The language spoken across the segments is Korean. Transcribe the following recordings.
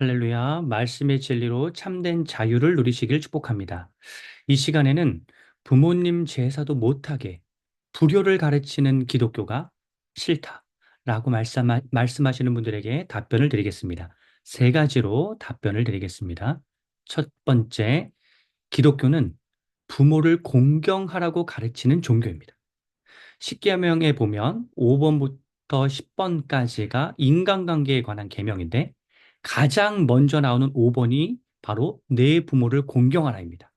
할렐루야. 말씀의 진리로 참된 자유를 누리시길 축복합니다. 이 시간에는 부모님 제사도 못하게 불효를 가르치는 기독교가 싫다라고 말씀하, 말씀하시는 분들에게 답변을 드리겠습니다. 세 가지로 답변을 드리겠습니다. 첫 번째, 기독교는 부모를 공경하라고 가르치는 종교입니다. 십계명에 보면 5번부터 10번까지가 인간관계에 관한 계명인데 가장 먼저 나오는 5번이 바로 내 부모를 공경하라입니다.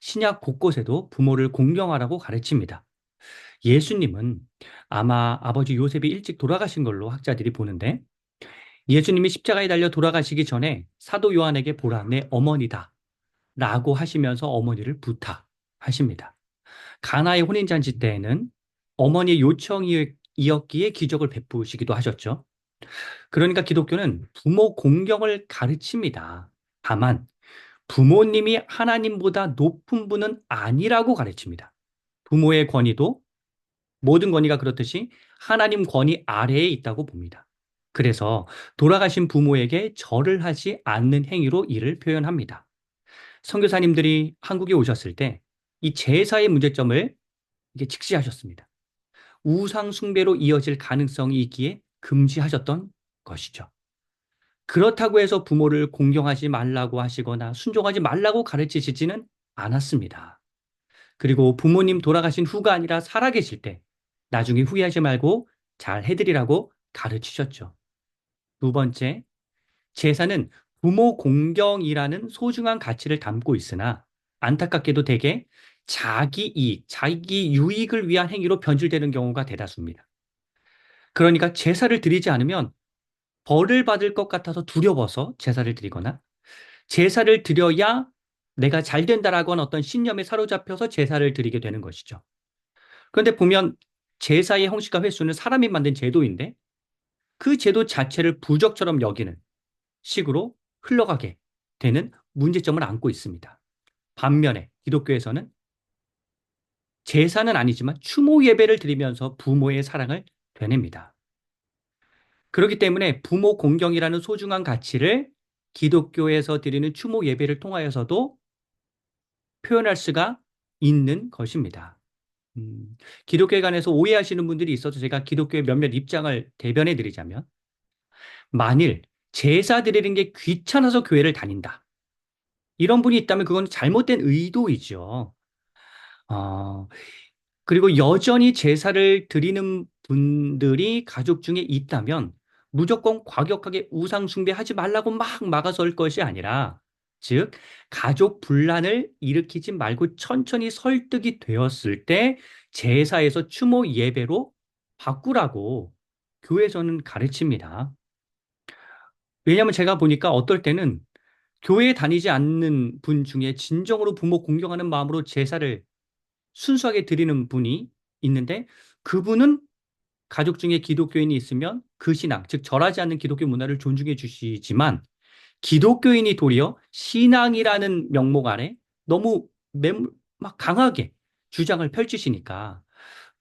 신약 곳곳에도 부모를 공경하라고 가르칩니다. 예수님은 아마 아버지 요셉이 일찍 돌아가신 걸로 학자들이 보는데 예수님이 십자가에 달려 돌아가시기 전에 사도 요한에게 보라 내 어머니다 라고 하시면서 어머니를 부탁하십니다. 가나의 혼인잔치 때에는 어머니의 요청이었기에 기적을 베푸시기도 하셨죠. 그러니까 기독교는 부모 공경을 가르칩니다. 다만 부모님이 하나님보다 높은 분은 아니라고 가르칩니다. 부모의 권위도 모든 권위가 그렇듯이 하나님 권위 아래에 있다고 봅니다. 그래서 돌아가신 부모에게 절을 하지 않는 행위로 이를 표현합니다. 선교사님들이 한국에 오셨을 때 이 제사의 문제점을 이게 직시하셨습니다. 우상 숭배로 이어질 가능성이 있기에 금지하셨던 것이죠. 그렇다고 해서 부모를 공경하지 말라고 하시거나 순종하지 말라고 가르치시지는 않았습니다. 그리고 부모님 돌아가신 후가 아니라 살아계실 때 나중에 후회하지 말고 잘 해드리라고 가르치셨죠. 두 번째, 제사는 부모 공경이라는 소중한 가치를 담고 있으나 안타깝게도 대개 자기 이익, 자기 유익을 위한 행위로 변질되는 경우가 대다수입니다. 그러니까 제사를 드리지 않으면 벌을 받을 것 같아서 두려워서 제사를 드리거나 제사를 드려야 내가 잘 된다라고 하는 어떤 신념에 사로잡혀서 제사를 드리게 되는 것이죠. 그런데 보면 제사의 형식과 횟수는 사람이 만든 제도인데 그 제도 자체를 부적처럼 여기는 식으로 흘러가게 되는 문제점을 안고 있습니다. 반면에 기독교에서는 제사는 아니지만 추모 예배를 드리면서 부모의 사랑을 되냅니다. 그렇기 때문에 부모 공경이라는 소중한 가치를 기독교에서 드리는 추모 예배를 통하여서도 표현할 수가 있는 것입니다. 음, 기독교에 관해서 오해하시는 분들이 있어서 제가 기독교의 몇몇 입장을 대변해 드리자면, 만일 제사 드리는 게 귀찮아서 교회를 다닌다. 이런 분이 있다면 그건 잘못된 의도이죠. 어, 그리고 여전히 제사를 드리는 분들이 가족 중에 있다면 무조건 과격하게 우상 숭배하지 말라고 막 막아설 것이 아니라 즉 가족 분란을 일으키지 말고 천천히 설득이 되었을 때 제사에서 추모 예배로 바꾸라고 교회에서는 가르칩니다. 왜냐하면 제가 보니까 어떨 때는 교회에 다니지 않는 분 중에 진정으로 부모 공경하는 마음으로 제사를 순수하게 드리는 분이 있는데 그분은 가족 중에 기독교인이 있으면 그 신앙, 즉 절하지 않는 기독교 문화를 존중해 주시지만 기독교인이 도리어 신앙이라는 명목 아래 너무 매물, 막 강하게 주장을 펼치시니까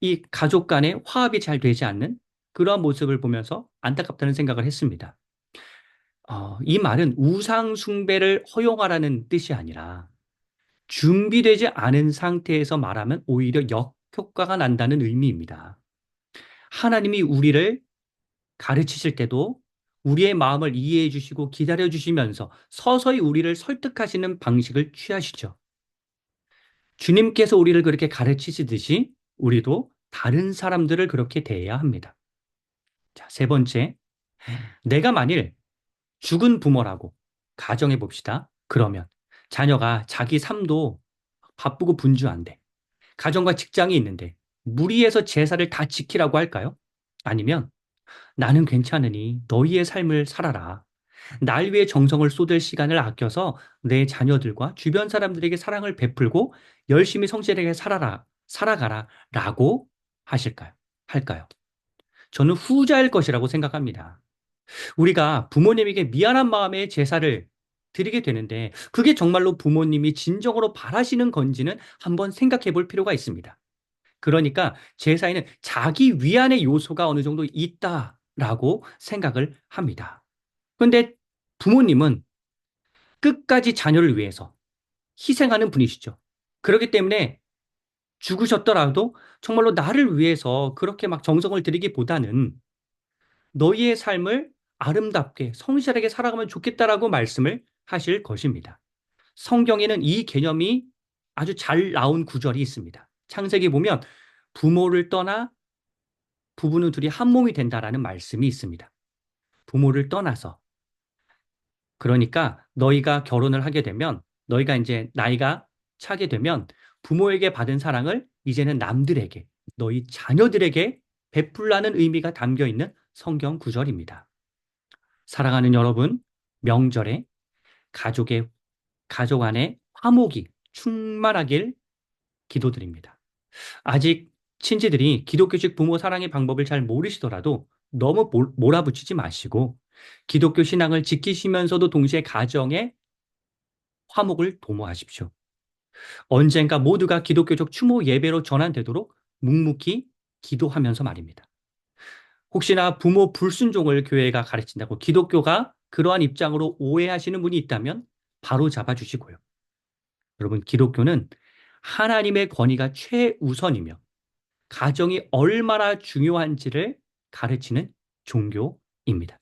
이 가족 간의 화합이 잘 되지 않는 그러한 모습을 보면서 안타깝다는 생각을 했습니다. 어, 이 말은 우상 숭배를 허용하라는 뜻이 아니라 준비되지 않은 상태에서 말하면 오히려 역효과가 난다는 의미입니다. 하나님이 우리를 가르치실 때도 우리의 마음을 이해해 주시고 기다려 주시면서 서서히 우리를 설득하시는 방식을 취하시죠. 주님께서 우리를 그렇게 가르치시듯이 우리도 다른 사람들을 그렇게 대해야 합니다. 자, 세 번째. 내가 만일 죽은 부모라고 가정해 봅시다. 그러면 자녀가 자기 삶도 바쁘고 분주한데 가정과 직장이 있는데 무리해서 제사를 다 지키라고 할까요? 아니면 나는 괜찮으니 너희의 삶을 살아라. 날 위해 정성을 쏟을 시간을 아껴서 내 자녀들과 주변 사람들에게 사랑을 베풀고 열심히 성실하게 살아라, 살아가라 라고 하실까요? 할까요? 저는 후자일 것이라고 생각합니다. 우리가 부모님에게 미안한 마음에 제사를 드리게 되는데 그게 정말로 부모님이 진정으로 바라시는 건지는 한번 생각해 볼 필요가 있습니다. 그러니까 제사에는 자기 위안의 요소가 어느 정도 있다라고 생각을 합니다. 그런데 부모님은 끝까지 자녀를 위해서 희생하는 분이시죠. 그렇기 때문에 죽으셨더라도 정말로 나를 위해서 그렇게 막 정성을 들이기보다는 너희의 삶을 아름답게 성실하게 살아가면 좋겠다라고 말씀을 하실 것입니다. 성경에는 이 개념이 아주 잘 나온 구절이 있습니다. 창세기 보면 부모를 떠나 부부는 둘이 한 몸이 된다라는 말씀이 있습니다. 부모를 떠나서 그러니까 너희가 결혼을 하게 되면 너희가 이제 나이가 차게 되면 부모에게 받은 사랑을 이제는 남들에게 너희 자녀들에게 베풀라는 의미가 담겨 있는 성경 구절입니다. 사랑하는 여러분, 명절에 가족의 가족 안에 화목이 충만하길 기도드립니다. 아직 친지들이 기독교식 부모 사랑의 방법을 잘 모르시더라도 너무 몰아붙이지 마시고 기독교 신앙을 지키시면서도 동시에 가정의 화목을 도모하십시오. 언젠가 모두가 기독교적 추모 예배로 전환되도록 묵묵히 기도하면서 말입니다. 혹시나 부모 불순종을 교회가 가르친다고 기독교가 그러한 입장으로 오해하시는 분이 있다면 바로 잡아주시고요. 여러분, 기독교는 하나님의 권위가 최우선이며 가정이 얼마나 중요한지를 가르치는 종교입니다.